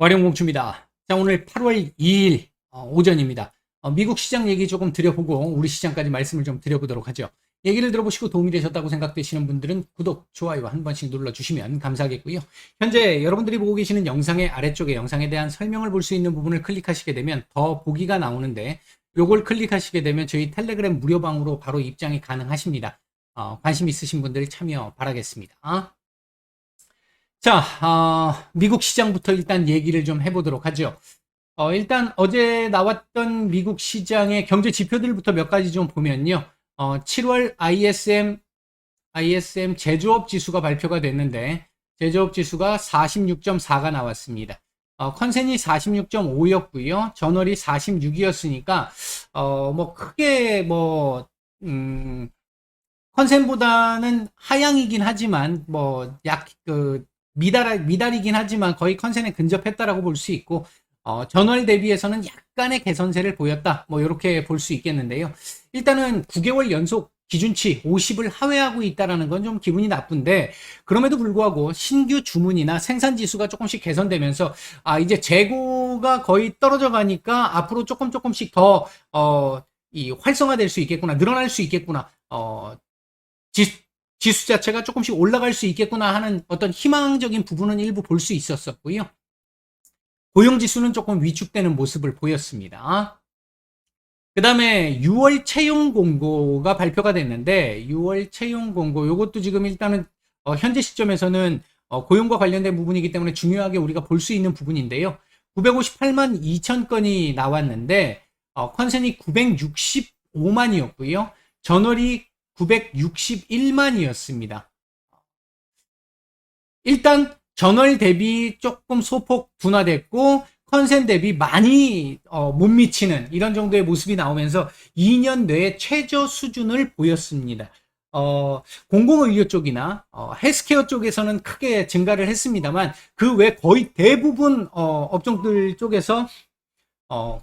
와룡공주입니다. 자, 오늘 8월 2일 어, 오전입니다. 어, 미국 시장 얘기 조금 드려보고 우리 시장까지 말씀을 좀 드려보도록 하죠. 얘기를 들어보시고 도움이 되셨다고 생각되시는 분들은 구독, 좋아요 한 번씩 눌러주시면 감사하겠고요. 현재 여러분들이 보고 계시는 영상의 아래쪽에 영상에 대한 설명을 볼 수 있는 부분을 클릭하시게 되면 더 보기가 나오는데 요걸 클릭하시게 되면 저희 텔레그램 무료방으로 바로 입장이 가능하십니다. 어, 관심 있으신 분들 참여 바라겠습니다. 자, 어, 미국 시장부터 일단 얘기를 좀 해보도록 하죠. 어, 일단 어제 나왔던 미국 시장의 경제 지표들부터 몇 가지 좀 보면요. 어, 7월 ISM, ISM 제조업 지수가 발표가 됐는데, 제조업 지수가 46.4가 나왔습니다. 어, 컨센이 46.5였고요. 저널이 46이었으니까, 어, 뭐, 크게 뭐, 음, 컨센보다는 하향이긴 하지만, 뭐, 약, 그, 미달, 미달이긴 하지만 거의 컨센에 근접했다라고 볼 수 있고, 어, 전월 대비해서는 약간의 개선세를 보였다. 뭐, 이렇게 볼 수 있겠는데요. 일단은 9개월 연속 기준치 50을 하회하고 있다라는 건좀 기분이 나쁜데, 그럼에도 불구하고 신규 주문이나 생산 지수가 조금씩 개선되면서, 아, 이제 재고가 거의 떨어져 가니까 앞으로 조금 조금씩 더, 어, 이 활성화될 수 있겠구나, 늘어날 수 있겠구나, 어, 지, 지수 자체가 조금씩 올라갈 수 있겠구나 하는 어떤 희망적인 부분은 일부 볼 수 있었었고요. 고용 지수는 조금 위축되는 모습을 보였습니다. 그 다음에 6월 채용 공고가 발표가 됐는데 6월 채용 공고 이것도 지금 일단은 어, 현재 시점에서는 어, 고용과 관련된 부분이기 때문에 중요하게 우리가 볼 수 있는 부분인데요. 958만 2천 건이 나왔는데 어, 컨센이 965만이었고요. 전월이 961만이었습니다. 일단 전월 대비 조금 소폭 둔화됐고 컨센 대비 많이 어, 못 미치는 이런 정도의 모습이 나오면서 2년 내에 최저 수준을 보였습니다. 어, 공공의료 쪽이나 어, 헬스케어 쪽에서는 크게 증가를 했습니다만 그 외 거의 대부분 어, 업종들 쪽에서 어,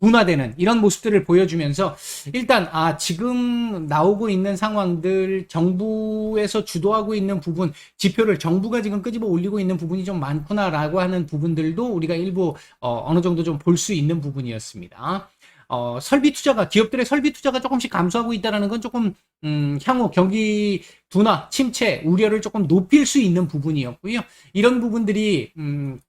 분화되는 이런 모습들을 보여주면서 일단 아 지금 나오고 있는 상황들 정부에서 주도하고 있는 부분 지표를 정부가 지금 끄집어 올리고 있는 부분이 좀 많구나라고 하는 부분들도 우리가 일부 어, 느 정도 좀 볼 수 있는 부분이었습니다. 어, 설비 투자가 기업들의 설비 투자가 조금씩 감소하고 있다라는 건 조금 음, 향후 경기 둔화 침체 우려를 조금 높일 수 있는 부분이었고요. 이런 부분들이 음,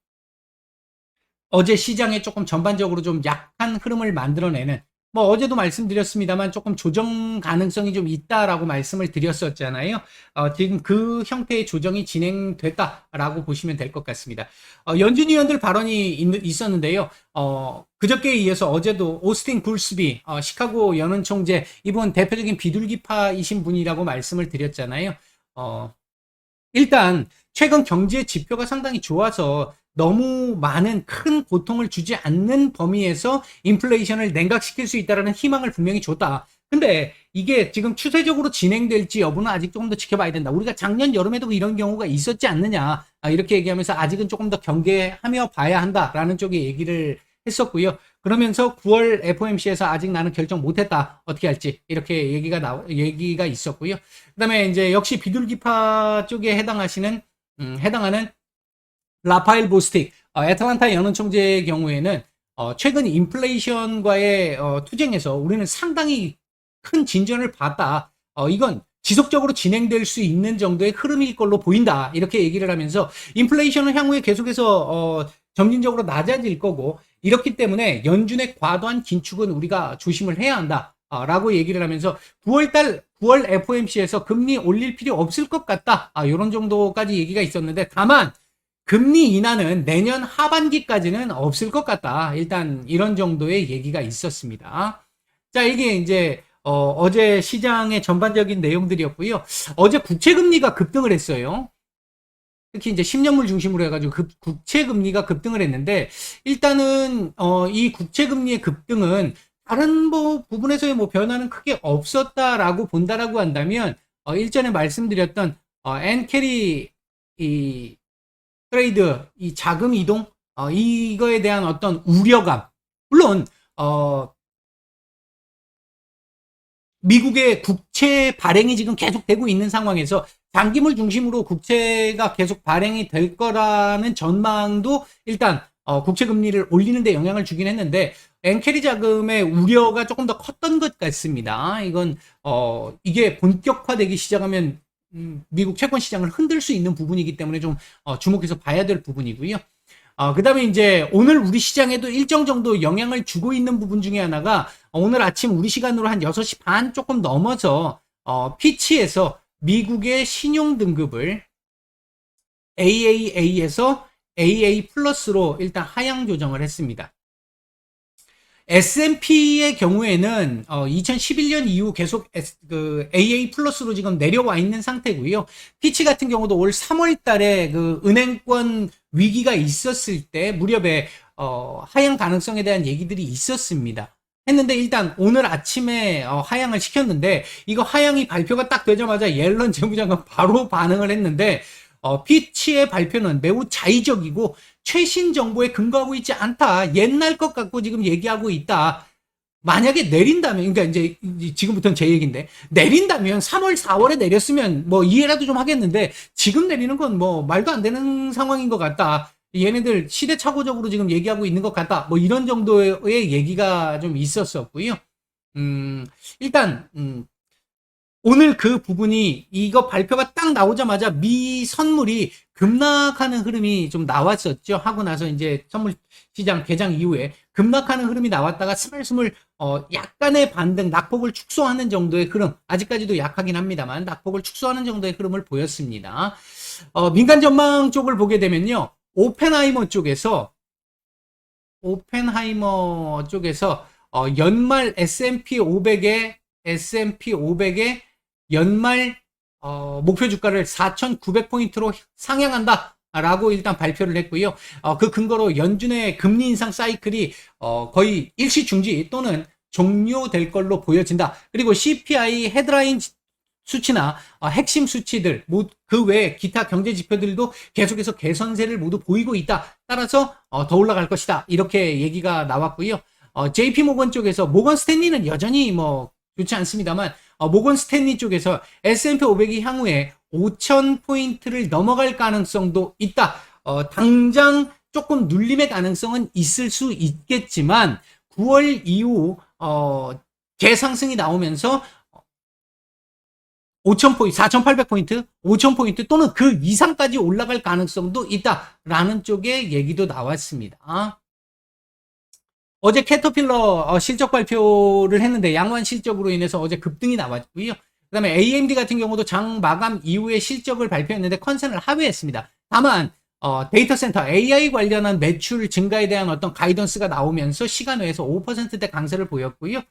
어제 시장에 조금 전반적으로 좀 약한 흐름을 만들어내는 뭐 어제도 말씀드렸습니다만 조금 조정 가능성이 좀 있다라고 말씀을 드렸었잖아요. 어, 지금 그 형태의 조정이 진행됐다라고 보시면 될 것 같습니다. 어, 연준 위원들 발언이 있, 었는데요 어, 그저께에 이어서 어제도 오스틴 굴스비 어, 시카고 연은 총재 이분 대표적인 비둘기파이신 분이라고 말씀을 드렸잖아요. 어, 일단 최근 경제 지표가 상당히 좋아서 너무 많은 큰 고통을 주지 않는 범위에서 인플레이션을 냉각시킬 수 있다는 희망을 분명히 줬다. 근데 이게 지금 추세적으로 진행될지 여부는 아직 조금 더 지켜봐야 된다. 우리가 작년 여름에도 이런 경우가 있었지 않느냐. 아, 이렇게 얘기하면서 아직은 조금 더 경계하며 봐야 한다라는 쪽에 얘기를 했었고요. 그러면서 9월 FOMC에서 아직 나는 결정 못했다. 어떻게 할지 이렇게 얘기가 나 얘기가 있었고요. 그다음에 이제 역시 비둘기파 쪽에 해당하시는 음, 해당하는 라파엘 보스틱, 어, 애틀란타 연은 총재의 경우에는 어, 최근 인플레이션과의 어, 투쟁에서 우리는 상당히 큰 진전을 봤다. 어, 이건 지속적으로 진행될 수 있는 정도의 흐름일 걸로 보인다. 이렇게 얘기를 하면서 인플레이션은 향후에 계속해서 어, 점진적으로 낮아질 거고 이렇기 때문에 연준의 과도한 긴축은 우리가 조심을 해야 한다. 아, 라고 얘기를 하면서 9월달 9월 FOMC에서 금리 올릴 필요 없을 것 같다. 아, 이런 정도까지 얘기가 있었는데 다만 금리 인하는 내년 하반기까지는 없을 것 같다. 일단 이런 정도의 얘기가 있었습니다. 자, 이게 이제 어, 제 시장의 전반적인 내용들이었고요. 어제 국채 금리가 급등을 했어요. 특히 이제 10년물 중심으로 해가지고 급, 국채 금리가 급등을 했는데 일단은 어, 이 국채 금리의 급등은 다른 뭐 부분에서의 뭐 변화는 크게 없었다라고 본다라고 한다면 어, 일전에 말씀드렸던 어, 엔캐리 이 트레이드, 이 자금 이동, 어, 이거에 대한 어떤 우려감. 물론, 어, 미국의 국채 발행이 지금 계속되고 있는 상황에서 장기물 중심으로 국채가 계속 발행이 될 거라는 전망도 일단 어, 국채 금리를 올리는 데 영향을 주긴 했는데 엔캐리 자금의 우려가 조금 더 컸던 것 같습니다. 이건 어, 이게 본격화되기 시작하면 음, 미국 채권 시장을 흔들 수 있는 부분이기 때문에 좀 어, 주목해서 봐야 될 부분이고요. 어, 그 다음에 이제 오늘 우리 시장에도 일정 정도 영향을 주고 있는 부분 중에 하나가 오늘 아침 우리 시간으로 한 6시 반 조금 넘어서 어, 피치에서 미국의 신용 등급을 AAA에서 AA 플러스로 일단 하향 조정을 했습니다. S&P의 경우에는 어, 2011년 이후 계속 S, 그 AA 플러스로 지금 내려와 있는 상태고요. 피치 같은 경우도 올 3월 달에 그 은행권 위기가 있었을 때 무렵에 어, 하향 가능성에 대한 얘기들이 있었습니다. 했는데 일단 오늘 아침에 어, 하향을 시켰는데 이거 하향이 발표가 딱 되자마자 옐런 재무장관 바로 반응을 했는데 어, 피치의 발표는 매우 자의적이고 최신 정보에 근거하고 있지 않다. 옛날 것 갖고 지금 얘기하고 있다. 만약에 내린다면, 그러니까 이제 지금부터는 제 얘기인데, 내린다면 3월, 4월에 내렸으면 뭐 이해라도 좀 하겠는데, 지금 내리는 건 뭐 말도 안 되는 상황인 것 같다. 얘네들 시대착오적으로 지금 얘기하고 있는 것 같다. 뭐 이런 정도의 얘기가 좀 있었었고요. 음, 일단, 음, 오늘 그 부분이 이거 발표가 딱 나오자마자 미 선물이 급락하는 흐름이 좀 나왔었죠. 하고 나서 이제 선물 시장 개장 이후에 급락하는 흐름이 나왔다가 스물스물 어 약간의 반등, 낙폭을 축소하는 정도의 흐름, 아직까지도 약하긴 합니다만 낙폭을 축소하는 정도의 흐름을 보였습니다. 어 민간 전망 쪽을 보게 되면요. 오펜하이머 쪽에서 오펜하이머 쪽에서 어 연말 S&P 500에 S&P 500에 연말 어, 목표 주가를 4,900포인트로 상향한다. 라고 일단 발표를 했고요. 어, 그 근거로 연준의 금리 인상 사이클이 어, 거의 일시 중지 또는 종료될 걸로 보여진다. 그리고 CPI 헤드라인 수치나 어, 핵심 수치들, 그 외에 기타 경제 지표들도 계속해서 개선세를 모두 보이고 있다. 따라서 어, 더 올라갈 것이다. 이렇게 얘기가 나왔고요. 어, JP 모건 쪽에서 모건 스탠리는 여전히 뭐 좋지 않습니다만 어, 모건 스탠리 쪽에서 S&P 500이 향후에 5천 포인트를 넘어갈 가능성도 있다. 어, 당장 조금 눌림의 가능성은 있을 수 있겠지만 9월 이후 어, 재상승이 나오면서 5천 포인트, 4,800 포인트, 5천 포인트 또는 그 이상까지 올라갈 가능성도 있다라는 쪽의 얘기도 나왔습니다. 어제 캐터필러 어, 실적 발표를 했는데 양호한 실적으로 인해서 어제 급등이 나왔고요. 그 다음에 AMD 같은 경우도 장 마감 이후에 실적을 발표했는데 컨센을 하회했습니다. 다만 어, 데이터 센터 AI 관련한 매출 증가에 대한 어떤 가이던스가 나오면서 시간 외에서 5%대 강세를 보였고요.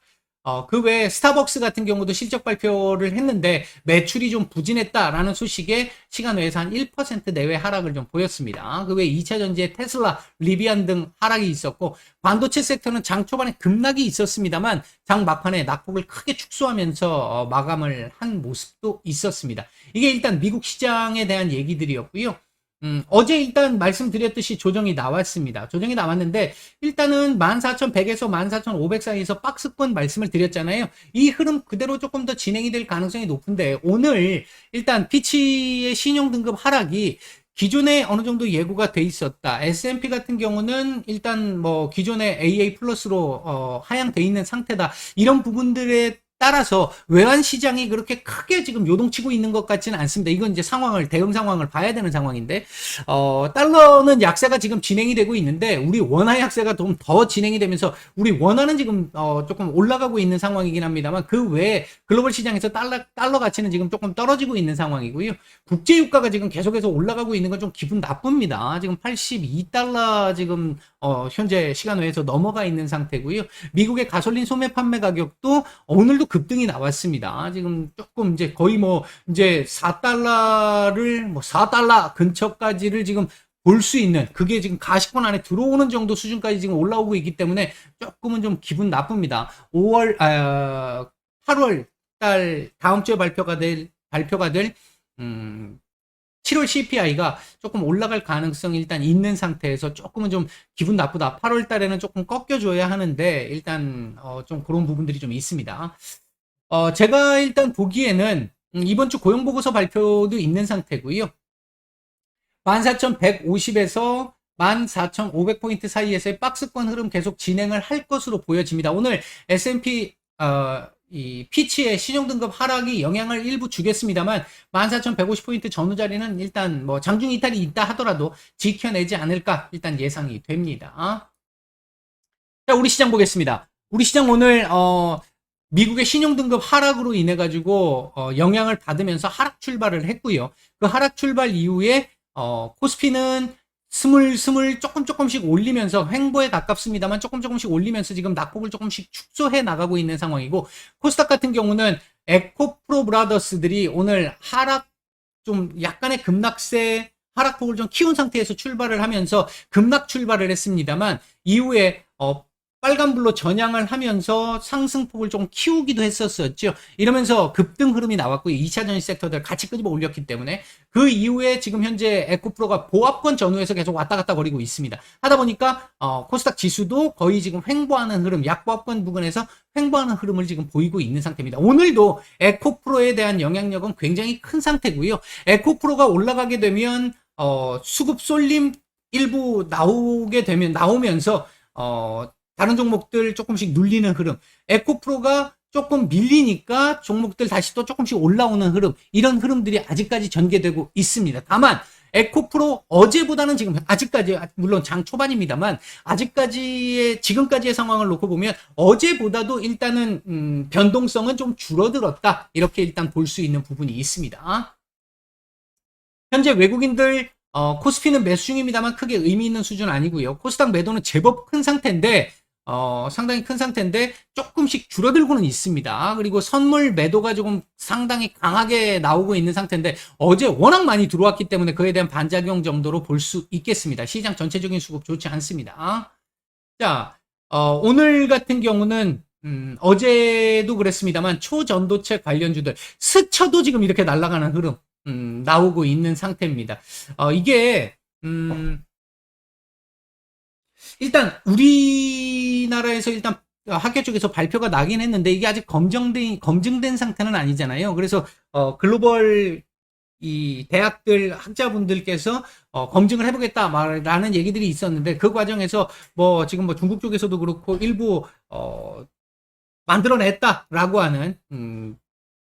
어, 그 외에 스타벅스 같은 경우도 실적 발표를 했는데 매출이 좀 부진했다라는 소식에 시간 외에서 한 1% 내외 하락을 좀 보였습니다. 그 외에 2차 전지의 테슬라, 리비안 등 하락이 있었고 반도체 섹터는 장 초반에 급락이 있었습니다만 장 막판에 낙폭을 크게 축소하면서 어, 마감을 한 모습도 있었습니다. 이게 일단 미국 시장에 대한 얘기들이었고요. 음, 어제 일단 말씀드렸듯이 조정이 나왔습니다. 조정이 나왔는데 일단은 14,100에서 14,500 사이에서 박스권 말씀을 드렸잖아요. 이 흐름 그대로 조금 더 진행이 될 가능성이 높은데 오늘 일단 피치의 신용 등급 하락이 기존에 어느 정도 예고가 돼 있었다. S&P 같은 경우는 일단 뭐 기존에 AA 플러스로 어, 하향돼 있는 상태다. 이런 부분들에 따라서 외환 시장이 그렇게 크게 지금 요동치고 있는 것 같지는 않습니다. 이건 이제 상황을 대응 상황을 봐야 되는 상황인데 어, 달러는 약세가 지금 진행이 되고 있는데 우리 원화 약세가 좀 더 진행이 되면서 우리 원화는 지금 어, 조금 올라가고 있는 상황이긴 합니다만 그 외에 글로벌 시장에서 달러 달러 가치는 지금 조금 떨어지고 있는 상황이고요. 국제 유가가 지금 계속해서 올라가고 있는 건 좀 기분 나쁩니다. 지금 82달러 지금 어, 현재 시간 외에서 넘어가 있는 상태고요. 미국의 가솔린 소매 판매 가격도 오늘도 급등이 나왔습니다. 지금 조금 이제 거의 뭐 이제 4달러를 뭐 4달러 근처까지를 지금 볼 수 있는 그게 지금 가시권 안에 들어오는 정도 수준까지 지금 올라오고 있기 때문에 조금은 좀 기분 나쁩니다. 5월 아 8월 달 다음 주에 발표가 될 발표가 될 음, 7월 CPI가 조금 올라갈 가능성이 일단 있는 상태에서 조금은 좀 기분 나쁘다. 8월 달에는 조금 꺾여줘야 하는데 일단 어, 좀 그런 부분들이 좀 있습니다. 어, 제가 일단 보기에는 음, 이번 주 고용 보고서 발표도 있는 상태고요. 14,150에서 14,500포인트 사이에서의 박스권 흐름 계속 진행을 할 것으로 보여집니다. 오늘 S&P 어, 이 피치의 신용등급 하락이 영향을 일부 주겠습니다만 14,150포인트 전후 자리는 일단 뭐 장중 이탈이 있다 하더라도 지켜내지 않을까 일단 예상이 됩니다. 자, 우리 시장 보겠습니다. 우리 시장 오늘 어 미국의 신용등급 하락으로 인해 가지고 어, 영향을 받으면서 하락 출발을 했고요. 그 하락 출발 이후에 어, 코스피는 스물 스물 조금 조금씩 올리면서 횡보에 가깝습니다만 조금 조금씩 올리면서 지금 낙폭을 조금씩 축소해 나가고 있는 상황이고 코스닥 같은 경우는 에코프로 브라더스들이 오늘 하락 좀 약간의 급락세 하락폭을 좀 키운 상태에서 출발을 하면서 급락 출발을 했습니다만 이후에 어, 빨간불로 전향을 하면서 상승폭을 좀 키우기도 했었었죠. 이러면서 급등 흐름이 나왔고 2차 전지 섹터들 같이 끄집어 올렸기 때문에 그 이후에 지금 현재 에코프로가 보합권 전후에서 계속 왔다 갔다 거리고 있습니다. 하다 보니까 어, 코스닥 지수도 거의 지금 횡보하는 흐름, 약보합권 부근에서 횡보하는 흐름을 지금 보이고 있는 상태입니다. 오늘도 에코프로에 대한 영향력은 굉장히 큰 상태고요. 에코프로가 올라가게 되면 어, 수급 쏠림 일부 나오게 되면 나오면서 어, 다른 종목들 조금씩 눌리는 흐름. 에코프로가 조금 밀리니까 종목들 다시 또 조금씩 올라오는 흐름. 이런 흐름들이 아직까지 전개되고 있습니다. 다만 에코프로 어제보다는 지금 아직까지 물론 장 초반입니다만 아직까지의 지금까지의 상황을 놓고 보면 어제보다도 일단은 음, 변동성은 좀 줄어들었다 이렇게 일단 볼 수 있는 부분이 있습니다. 현재 외국인들 어, 코스피는 매수 중입니다만 크게 의미 있는 수준 아니고요. 코스닥 매도는 제법 큰 상태인데 어, 상당히 큰 상태인데 조금씩 줄어들고는 있습니다. 그리고 선물 매도가 조금 상당히 강하게 나오고 있는 상태인데 어제 워낙 많이 들어왔기 때문에 그에 대한 반작용 정도로 볼 수 있겠습니다. 시장 전체적인 수급 좋지 않습니다. 자, 어, 오늘 같은 경우는 음, 어제도 그랬습니다만 초전도체 관련주들 스쳐도 지금 이렇게 날아가는 흐름 음, 나오고 있는 상태입니다. 어, 이게 음, 일단 우리나라에서 일단 학교 쪽에서 발표가 나긴 했는데 이게 아직 검증된 검증된 상태는 아니잖아요. 그래서 어, 글로벌 이 대학들 학자분들께서 어, 검증을 해보겠다라는 얘기들이 있었는데 그 과정에서 뭐 지금 뭐 중국 쪽에서도 그렇고 일부 어, 만들어냈다라고 하는 음,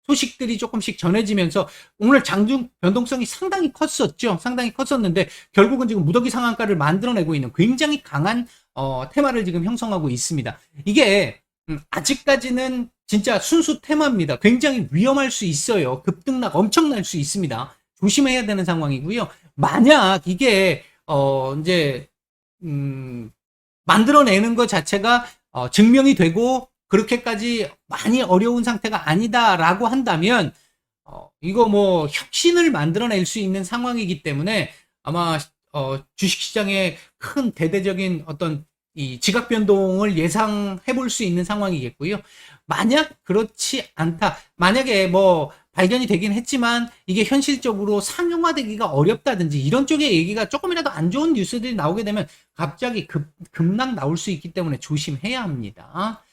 소식들이 조금씩 전해지면서 오늘 장중 변동성이 상당히 컸었죠. 상당히 컸었는데 결국은 지금 무더기 상한가를 만들어내고 있는 굉장히 강한 어, 테마를 지금 형성하고 있습니다. 이게 음, 아직까지는 진짜 순수 테마입니다. 굉장히 위험할 수 있어요. 급등락 엄청날 수 있습니다. 조심해야 되는 상황이고요. 만약 이게 어 이제 음 만들어내는 것 자체가 어, 증명이 되고 그렇게까지 많이 어려운 상태가 아니다라고 한다면 어, 이거 뭐 혁신을 만들어낼 수 있는 상황이기 때문에 아마 어, 주식시장에 큰 대대적인 어떤 이 지각 변동을 예상해 볼 수 있는 상황이겠고요. 만약 그렇지 않다. 만약에 뭐 발견이 되긴 했지만 이게 현실적으로 상용화되기가 어렵다든지 이런 쪽의 얘기가 조금이라도 안 좋은 뉴스들이 나오게 되면 갑자기 급, 급락 나올 수 있기 때문에 조심해야 합니다.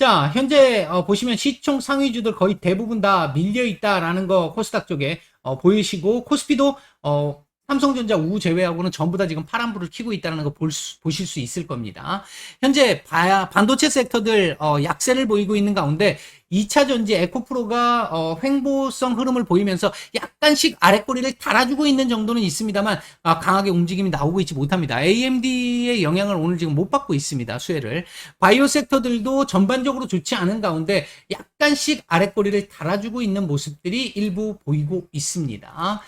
자, 현재 어, 보시면 시총 상위주들 거의 대부분 다 밀려 있다라는 거 코스닥 쪽에 어, 보이시고 코스피도 어, 삼성전자 우 제외하고는 전부 다 지금 파란불을 켜고 있다는 거볼 수, 보실 수 있을 겁니다. 현재 바, 반도체 섹터들 어, 약세를 보이고 있는 가운데 2차 전지 에코프로가 어, 횡보성 흐름을 보이면서 약간씩 아랫꼬리를 달아주고 있는 정도는 있습니다만 아, 강하게 움직임이 나오고 있지 못합니다. AMD의 영향을 오늘 지금 못 받고 있습니다. 수혜를. 바이오 섹터들도 전반적으로 좋지 않은 가운데 약간씩 아랫꼬리를 달아주고 있는 모습들이 일부 보이고 있습니다.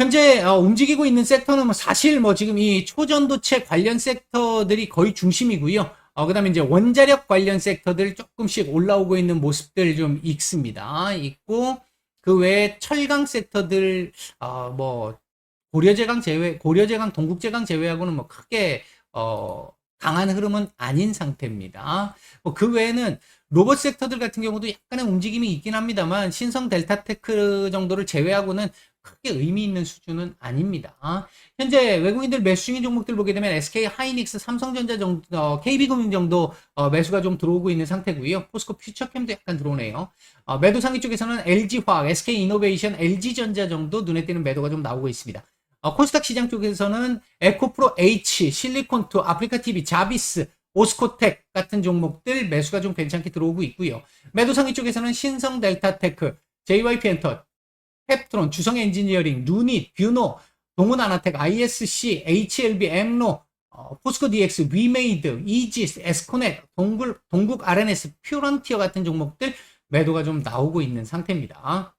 현재 어, 움직이고 있는 섹터는 뭐 사실 뭐 지금 이 초전도체 관련 섹터들이 거의 중심이고요. 어, 그 다음에 이제 원자력 관련 섹터들 조금씩 올라오고 있는 모습들 좀 있습니다. 있고, 그 외에 철강 섹터들, 어, 뭐, 고려제강 제외, 고려제강, 동국제강 제외하고는 뭐 크게, 어, 강한 흐름은 아닌 상태입니다. 뭐 그 외에는 로봇 섹터들 같은 경우도 약간의 움직임이 있긴 합니다만, 신성 델타테크 정도를 제외하고는 크게 의미 있는 수준은 아닙니다. 현재 외국인들 매수 중인 종목들 보게 되면 SK 하이닉스, 삼성전자 정도, 어, KB금융 정도 어, 매수가 좀 들어오고 있는 상태고요. 포스코 퓨처캠도 약간 들어오네요. 어, 매도 상위 쪽에서는 LG화학, SK이노베이션, LG전자 정도 눈에 띄는 매도가 좀 나오고 있습니다. 어, 코스닥 시장 쪽에서는 에코프로 H, 실리콘2, 아프리카 TV, 자비스, 오스코텍 같은 종목들 매수가 좀 괜찮게 들어오고 있고요. 매도 상위 쪽에서는 신성 델타테크, JYP 엔터, 펩트론, 주성 엔지니어링, 루닛, 뷰노, 동훈 아나텍, ISC, HLB, 엠로, 어, 포스코 DX, 위메이드, 이지스, 에스코넷, 동굴, 동국 RNS, 퓨런티어 같은 종목들 매도가 좀 나오고 있는 상태입니다.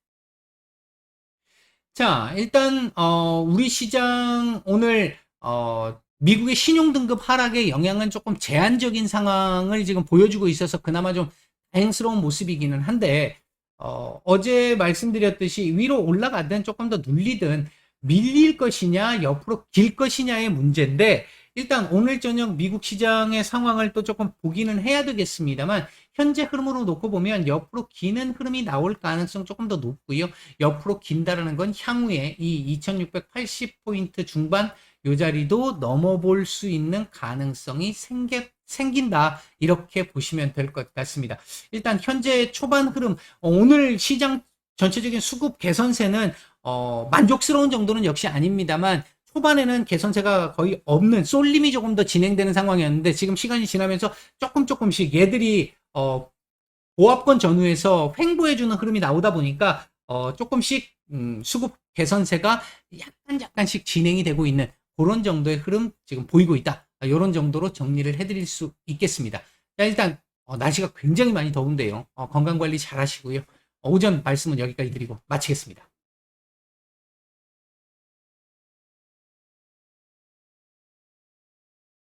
자, 일단 어, 우리 시장 오늘 어, 미국의 신용 등급 하락의 영향은 조금 제한적인 상황을 지금 보여주고 있어서 그나마 좀 다행스러운 모습이기는 한데 어, 어제 말씀드렸듯이 위로 올라가든 조금 더 눌리든 밀릴 것이냐 옆으로 길 것이냐의 문제인데 일단 오늘 저녁 미국 시장의 상황을 또 조금 보기는 해야 되겠습니다만 현재 흐름으로 놓고 보면 옆으로 기는 흐름이 나올 가능성 조금 더 높고요. 옆으로 긴다라는 건 향후에 이 2680포인트 중반 요 자리도 넘어볼 수 있는 가능성이 생겨, 생긴다. 이렇게 보시면 될 것 같습니다. 일단 현재 초반 흐름, 어, 오늘 시장 전체적인 수급 개선세는 어, 만족스러운 정도는 역시 아닙니다만 초반에는 개선세가 거의 없는 쏠림이 조금 더 진행되는 상황이었는데 지금 시간이 지나면서 조금 조금씩 얘들이 어, 보합권 전후에서 횡보해주는 흐름이 나오다 보니까 어, 조금씩 음, 수급 개선세가 약간 약간씩 진행이 되고 있는 그런 정도의 흐름 지금 보이고 있다. 이런 정도로 정리를 해드릴 수 있겠습니다. 자, 일단 어, 날씨가 굉장히 많이 더운데요. 어, 건강 관리 잘 하시고요. 어, 오전 말씀은 여기까지 드리고 마치겠습니다.